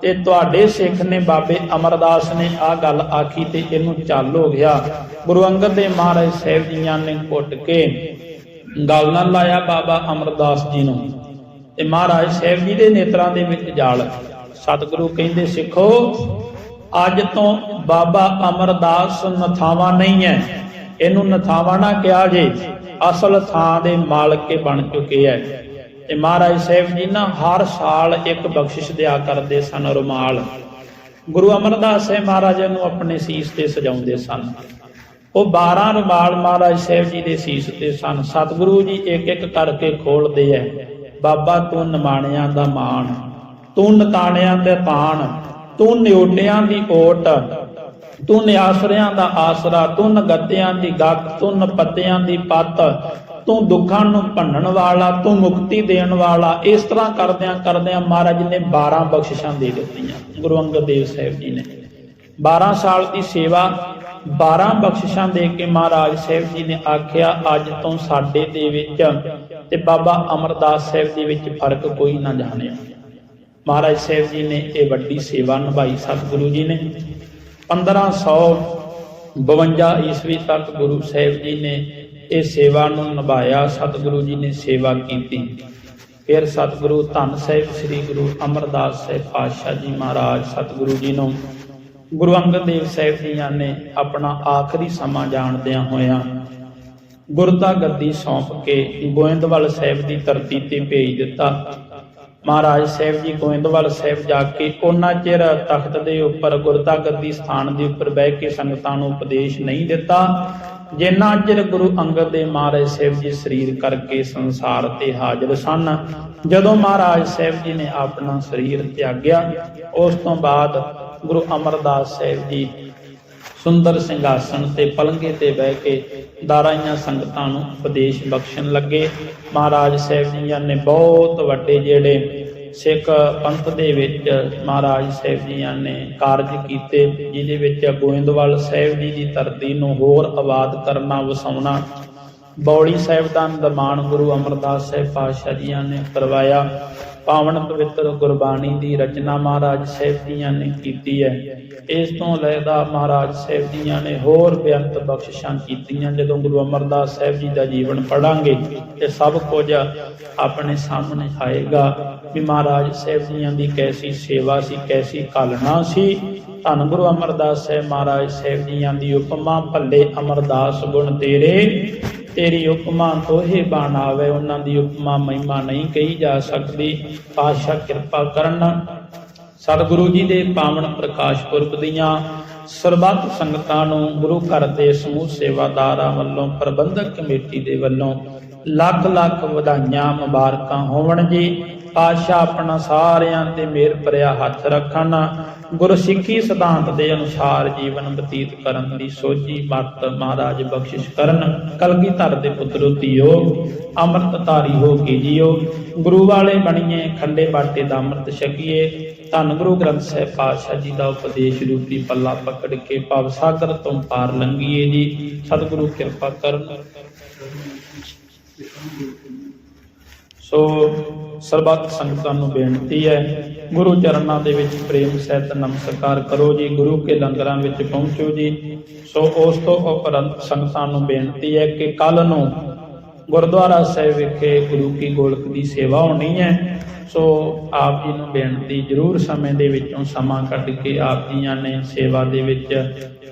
ਤੇ ਤੁਹਾਡੇ ਸਿੱਖ ਨੇ ਬਾਬੇ ਅਮਰਦਾਸ ਨੇ ਆਹ ਗੱਲ ਆਖੀ ਤੇ ਇਹਨੂੰ ਚੱਲ ਹੋ ਗਿਆ। ਗੁਰੂ ਅੰਗਦ ਦੇ ਮਹਾਰਾਜ ਸਾਹਿਬ ਜੀਆਂ ਨੇ ਕੁੱਟ ਕੇ ਗੱਲ ਨਾਲ ਲਾਇਆ ਬਾਬਾ ਅਮਰਦਾਸ ਜੀ ਨੂੰ। ਤੇ ਮਹਾਰਾਜ ਸਾਹਿਬ ਜੀ ਦੇ ਨੇਤਰਾਂ ਦੇ ਵਿੱਚ ਜਾਲ। ਸਤਿਗੁਰੂ ਕਹਿੰਦੇ, ਸਿੱਖੋ, ਅੱਜ ਤੋਂ ਬਾਬਾ ਅਮਰਦਾਸ ਨਥਾਵਾ ਨਹੀਂ ਹੈ। ਇਹਨੂੰ ਨਥਾਵਾਂ ਨਾ ਕਿਹਾ ਜੇ, ਅਸਲ ਥਾਂ ਦੇ ਮਾਲਕ ਬਣ ਚੁੱਕੇ ਹੈ। ਤੇ ਮਹਾਰਾਜ ਸਾਹਿਬ ਜੀ ਨਾ ਹਰ ਸਾਲ ਇੱਕ ਬਖਸ਼ਿਸ਼ ਦਿਆ ਕਰਦੇ ਸਨ ਰੁਮਾਲ। ਗੁਰੂ ਅਮਰਦਾਸ ਸਾਹਿਬ ਮਹਾਰਾਜ ਨੂੰ ਆਪਣੇ ਸੀਸ ਤੇ ਸਜਾਉਂਦੇ ਸਨ। ਉਹ 12 ਰੁਮਾਲ ਮਹਾਰਾਜ ਸਾਹਿਬ ਜੀ ਦੇ ਸੀਸ ਤੇ ਸਨ। ਸਤਿਗੁਰੂ ਜੀ ਇੱਕ ਇੱਕ ਕਰਕੇ ਖੋਲਦੇ ਐ ਬਾਬਾ ਤੂੰ ਨਿਮਾਣਿਆਂ ਦਾ ਮਾਣ, ਤੂੰ ਨਤਾਣਿਆਂ ਦੇ ਤਾਣ ਤੂੰ ਨਿਉਟਿਆਂ ਦੀ ਓਟ, ਤੂੰ ਨਿਆਸਰਿਆਂ ਦਾ ਆਸਰਾ, ਤੂੰ ਨਗਤਿਆਂ ਦੀ ਗੱਤ, ਤੂੰ ਨਪੱਤਿਆਂ ਦੀ ਪੱਤ, ਤੂੰ ਦੁੱਖਾਂ ਨੂੰ ਭੰਨਣ ਵਾਲਾ, ਤੂੰ ਮੁਕਤੀ ਦੇਣ ਵਾਲਾ, ਇਸ ਤਰ੍ਹਾਂ ਕਰਦਿਆਂ ਕਰਦਿਆਂ ਮਹਾਰਾਜ ਨੇ 12 ਬਖਸ਼ਿਸ਼ਾਂ ਦੇ ਦਿੱਤੀਆਂ। ਗੁਰੂ ਅੰਗਦ ਦੇਵ ਸਾਹਿਬ ਜੀ ਨੇ। 12 ਸਾਲ ਦੀ ਸੇਵਾ 12 ਬਖਸ਼ਿਸ਼ਾਂ ਦੇ ਕੇ ਮਹਾਰਾਜ ਸਾਹਿਬ ਜੀ ਨੇ ਆਖਿਆ, ਅੱਜ ਤੋਂ ਸਾਡੇ ਦੇ ਵਿੱਚ ਤੇ ਬਾਬਾ ਅਮਰਦਾਸ ਸਾਹਿਬ ਦੇ ਵਿੱਚ ਫ਼ਰਕ ਕੋਈ ਨਾ ਜਾਣਿਆ ਮਹਾਰਾਜ ਸਾਹਿਬ ਜੀ ਨੇ ਇਹ ਵੱਡੀ ਸੇਵਾ ਨਿਭਾਈ ਸਤਿਗੁਰੂ ਜੀ ਨੇ। 1552 ਈਸਵੀ ਤੱਕ ਗੁਰੂ ਸਾਹਿਬ ਜੀ ਨੇ ਇਹ ਸੇਵਾ ਨੂੰ ਨਿਭਾਇਆ, ਸਤਿਗੁਰੂ ਜੀ ਨੇ ਸੇਵਾ ਕੀਤੀ। ਫਿਰ ਸਤਿਗੁਰੂ ਧੰਨ ਸਾਹਿਬ ਸ੍ਰੀ ਗੁਰੂ ਅਮਰਦਾਸ ਸਾਹਿਬ ਪਾਤਸ਼ਾਹ ਜੀ ਮਹਾਰਾਜ ਸਤਿਗੁਰੂ ਜੀ ਨੂੰ ਗੁਰੂ ਅੰਗਦ ਦੇਵ ਸਾਹਿਬ ਜੀਆਂ ਨੇ ਆਪਣਾ ਆਖਰੀ ਸਮਾਂ ਜਾਣਦਿਆਂ ਹੋਇਆਂ ਗੁਰਦਾ ਗੱਦੀ ਸੌਂਪ ਕੇ ਗੋਇੰਦਵਾਲ ਸਾਹਿਬ ਦੀ ਧਰਤੀ ਤੇ ਭੇਜ ਦਿੱਤਾ। ਮਹਾਰਾਜ ਸਾਹਿਬ ਜੀ ਗੋਇੰਦਵਾਲ ਸਾਹਿਬ ਜਾ ਕੇ ਉਹਨਾਂ ਚਿਰ ਤਖਤ ਦੇ ਉੱਪਰ ਗੁਰਦਾ ਗੱਦੀ ਸਥਾਨ ਦੇ ਉੱਪਰ ਬਹਿ ਕੇ ਸੰਗਤਾਂ ਨੂੰ ਉਪਦੇਸ਼ ਨਹੀਂ ਦਿੱਤਾ। ਜਿੰਨਾ ਚਿਰ ਗੁਰੂ ਅੰਗਦ ਦੇਵ ਮਹਾਰਾਜ ਸਾਹਿਬ ਜੀ ਸਰੀਰ ਕਰਕੇ ਸੰਸਾਰ ਤੇ ਹਾਜ਼ਰ ਸਨ, ਜਦੋਂ ਮਹਾਰਾਜ ਸਾਹਿਬ ਜੀ ਨੇ ਆਪਣਾ ਸਰੀਰ ਤਿਆਗਿਆ, ਉਸ ਤੋਂ ਬਾਅਦ ਗੁਰੂ ਅਮਰਦਾਸ ਸਾਹਿਬ ਜੀ ਸੁੰਦਰ ਸਿੰਘਾਸਣ ਤੇ ਪਲੰਘੇ ਤੇ ਬਹਿ ਕੇ ਦਾਰਾਈਆਂ ਸੰਗਤਾਂ ਨੂੰ ਉਪਦੇਸ਼ ਬਖਸ਼ਣ ਲੱਗੇ। ਮਹਾਰਾਜ ਸਾਹਿਬ ਜੀਆਂ ਨੇ ਬਹੁਤ ਵੱਡੇ ਜਿਹੜੇ ਸਿੱਖ ਪੰਥ ਦੇ ਵਿੱਚ ਮਹਾਰਾਜ ਸਾਹਿਬ ਜੀਆਂ ਨੇ ਕਾਰਜ ਕੀਤੇ, ਜਿਹਦੇ ਵਿੱਚ ਗੋਇੰਦਵਾਲ ਸਾਹਿਬ ਜੀ ਦੀ ਧਰਤੀ ਨੂੰ ਹੋਰ ਆਬਾਦ ਕਰਨਾ, ਵਸਾਉਣਾ, ਬੌਲੀ ਸਾਹਿਬ ਦਾ ਨਿਰਮਾਣ ਗੁਰੂ ਅਮਰਦਾਸ ਸਾਹਿਬ ਪਾਤਸ਼ਾਹ ਜੀਆਂ ਨੇ ਕਰਵਾਇਆ। ਪਾਵਨ ਪਵਿੱਤਰ ਗੁਰਬਾਣੀ ਦੀ ਰਚਨਾ ਮਹਾਰਾਜ ਸਾਹਿਬ ਜੀਆਂ ਨੇ ਕੀਤੀ ਹੈ। ਇਸ ਤੋਂ ਲੈਦਾ ਮਹਾਰਾਜ ਸਾਹਿਬ ਜੀਆਂ ਨੇ ਹੋਰ ਬੇਅੰਤ ਬਖਸ਼ਿਸ਼ਾਂ ਕੀਤੀਆਂ। ਜਦੋਂ ਗੁਰੂ ਅਮਰਦਾਸ ਸਾਹਿਬ ਜੀ ਦਾ ਜੀਵਨ ਪੜਾਂਗੇ ਤੇ ਸਭ ਕੁਝ ਆਪਣੇ ਸਾਹਮਣੇ ਆਏਗਾ ਵੀ ਮਹਾਰਾਜ ਸਾਹਿਬ ਜੀਆਂ ਦੀ ਕੈਸੀ ਸੇਵਾ ਸੀ, ਕੈਸੀ ਕਾਲਣਾ ਸੀ। ਧੰਨ ਗੁਰੂ ਅਮਰਦਾਸ ਸਾਹਿਬ ਮਹਾਰਾਜ ਸਾਹਿਬ ਜੀਆਂ ਦੀ ਉਪਮਾ ਭੱਲੇ ਅਮਰਦਾਸ ਗੁਣ ਤੇਰੇ। ਤੇਰੀ ਉਪਮਾ ਤੋਹੇ ਬਾਣਾਵੇ ਉਹਨਾਂ ਦੀ ਉਪਮਾ ਮਹਿਮਾ ਨਹੀਂ ਕਹੀ ਜਾ ਸਕਦੀ। ਪਾਤਸ਼ਾਹ ਕਿਰਪਾ ਕਰਨ ਸਤਿਗੁਰੂ ਜੀ ਦੇ ਪਾਵਨ ਪ੍ਰਕਾਸ਼ ਪੁਰਬ ਦੀਆਂ ਸਰਬੱਤ ਸੰਗਤਾਂ ਨੂੰ ਗੁਰੂ ਘਰ ਦੇ ਸਮੂਹ ਸੇਵਾਦਾਰਾਂ ਵੱਲੋਂ ਪ੍ਰਬੰਧਕ ਕਮੇਟੀ ਦੇ ਵੱਲੋਂ ਲੱਖ ਲੱਖ ਵਧਾਈਆਂ ਮੁਬਾਰਕਾਂ ਹੋਵਣ ਜੀ। ਪਾਤਸ਼ਾਹ ਆਪਣਾ ਸਾਰਿਆਂ ਤੇ ਮਿਹਰ ਭਰਿਆ ਹੱਥ ਰੱਖਣ। ਗੁਰਸਿੱਖੀ ਸਿਧਾਂਤ ਦੇ ਅਨੁਸਾਰ ਜੀਵਨ ਬਤੀਤ ਕਰਨ ਦੀ ਸੋਝੀ ਮਤ ਮਹਾਰਾਜ ਬਖਸ਼ਿਸ਼ ਕਰਨ। ਕਲਗੀਧਰ ਦੇ ਪੁੱਤਰੋ ਧੀਓ, ਅੰਮ੍ਰਿਤ ਧਾਰੀ ਹੋ ਕੇ ਜੀਓ। ਗੁਰੂ ਵਾਲੇ ਬਣੀਏ, ਖੰਡੇ ਬਾਟੇ ਦਾ ਅੰਮ੍ਰਿਤ ਛਕੀਏ। ਧੰਨ ਗੁਰੂ ਗ੍ਰੰਥ ਸਾਹਿਬ ਪਾਤਸ਼ਾਹ ਜੀ ਦਾ ਉਪਦੇਸ਼ ਰੂਪੀ ਪੱਲਾ ਪਕੜ ਕੇ ਭਵ ਸਾਗਰ ਤੋਂ ਪਾਰ ਲੰਘੀਏ ਜੀ। ਸਤਿਗੁਰੂ ਕਿਰਪਾ ਕਰਨ। ਸੋ ਸਰਬੱਤ ਸੰਗਤਾਂ ਨੂੰ ਬੇਨਤੀ ਹੈ, ਗੁਰੂ ਚਰਨਾਂ ਦੇ ਵਿੱਚ ਪ੍ਰੇਮ ਸਹਿਤ ਨਮਸਕਾਰ ਕਰੋ ਜੀ, ਗੁਰੂ ਕੇ ਲੰਗਰਾਂ ਵਿੱਚ ਪਹੁੰਚੋ ਜੀ। ਸੋ ਉਸ ਤੋਂ ਉਪਰੰਤ ਸੰਗਤਾਂ ਨੂੰ ਬੇਨਤੀ ਹੈ ਕਿ ਕੱਲ ਨੂੰ ਗੁਰਦੁਆਰਾ ਸਾਹਿਬ ਵਿਖੇ ਗੁਰੂ ਕੀ ਗੋਲਕ ਦੀ ਸੇਵਾ ਹੋਣੀ ਹੈ। ਸੋ ਆਪ ਜੀ ਨੂੰ ਬੇਨਤੀ ਜਰੂਰ ਸਮੇਂ ਦੇ ਵਿੱਚੋਂ ਸਮਾਂ ਕੱਢ ਕੇ ਆਪ ਜੀਆਂ ਨੇ ਸੇਵਾ ਦੇ ਵਿੱਚ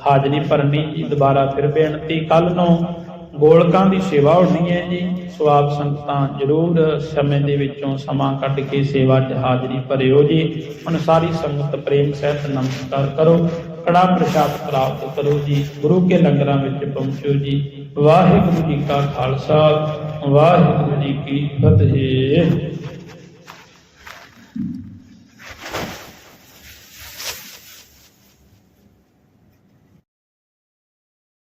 ਹਾਜ਼ਰੀ ਭਰਨੀ ਜੀ। ਦੁਬਾਰਾ ਫਿਰ ਬੇਨਤੀ ਕੱਲ ਨੂੰ ਗੋਲਕਾਂ ਦੀ ਸੇਵਾ ਹੋਣੀ ਹੈ ਜੀ। ਸੋ ਆਪ ਸੰਗਤਾਂ ਜਰੂਰ ਸਮੇਂ ਦੇ ਵਿੱਚੋਂ ਸਮਾਂ ਕੱਢ ਕੇ ਸੇਵਾ 'ਚ ਹਾਜ਼ਰੀ ਭਰਿਓ ਜੀ। ਹੁਣ ਸਾਰੀ ਸੰਗਤ ਪ੍ਰੇਮ ਸਹਿਤ ਨਮਸਕਾਰ ਕਰੋ। ਕੜਾ ਪ੍ਰਸ਼ਾਦ ਪ੍ਰਾਪਤ ਕਰੋ ਜੀ। ਗੁਰੂ ਕੇ ਲੰਗਰਾਂ ਵਿੱਚ ਪਹੁੰਚੋ ਜੀ। ਵਾਹਿਗੁਰੂ ਜੀ ਕਾ ਖਾਲਸਾ। ਵਾਹਿਗੁਰੂ ਜੀ ਕੀ ਫਤਿਹ।